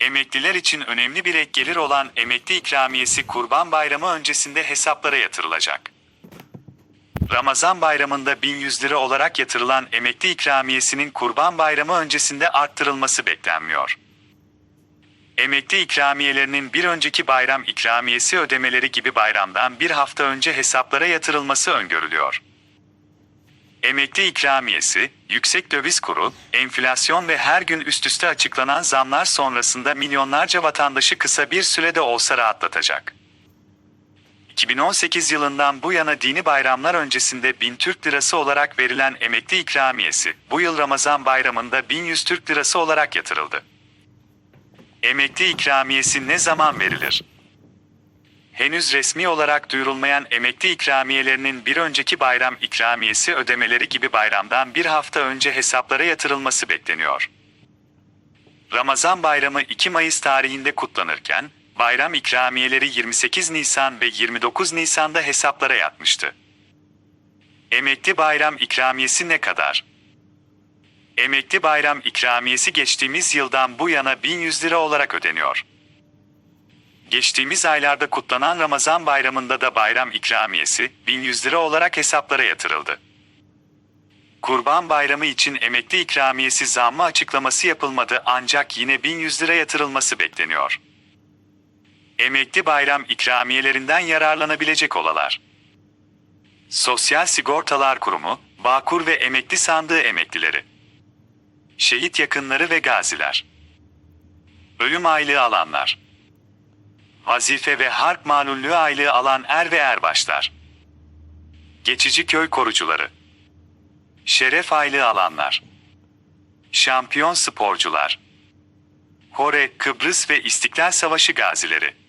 Emekliler için önemli bir ek gelir olan emekli ikramiyesi Kurban Bayramı öncesinde hesaplara yatırılacak. Ramazan bayramında 1100 lira olarak yatırılan emekli ikramiyesinin Kurban Bayramı öncesinde arttırılması beklenmiyor. Emekli ikramiyelerinin bir önceki bayram ikramiyesi ödemeleri gibi bayramdan bir hafta önce hesaplara yatırılması öngörülüyor. Emekli ikramiyesi, yüksek döviz kuru, enflasyon ve her gün üst üste açıklanan zamlar sonrasında milyonlarca vatandaşı kısa bir sürede olsa rahatlatacak. 2018 yılından bu yana dini bayramlar öncesinde 1000 Türk Lirası olarak verilen emekli ikramiyesi, bu yıl Ramazan bayramında 1100 Türk Lirası olarak yatırıldı. Emekli ikramiyesi ne zaman verilir? Henüz resmi olarak duyurulmayan emekli ikramiyelerinin bir önceki bayram ikramiyesi ödemeleri gibi bayramdan bir hafta önce hesaplara yatırılması bekleniyor. Ramazan bayramı 2 Mayıs tarihinde kutlanırken, bayram ikramiyeleri 28 Nisan ve 29 Nisan'da hesaplara yatmıştı. Emekli bayram ikramiyesi ne kadar? Emekli bayram ikramiyesi geçtiğimiz yıldan bu yana 1100 lira olarak ödeniyor. Geçtiğimiz aylarda kutlanan Ramazan bayramında da bayram ikramiyesi 1100 lira olarak hesaplara yatırıldı. Kurban Bayramı için emekli ikramiyesi zammı açıklaması yapılmadı ancak yine 1100 lira yatırılması bekleniyor. Emekli bayram ikramiyelerinden yararlanabilecek olalar. Sosyal Sigortalar Kurumu, Bağkur ve Emekli Sandığı emeklileri. Şehit yakınları ve gaziler. Ölüm aylığı alanlar. Vazife ve harp malullüğü aylığı alan er ve erbaşlar. Geçici köy korucuları. Şeref aylığı alanlar. Şampiyon sporcular. Kore, Kıbrıs ve İstiklal Savaşı gazileri.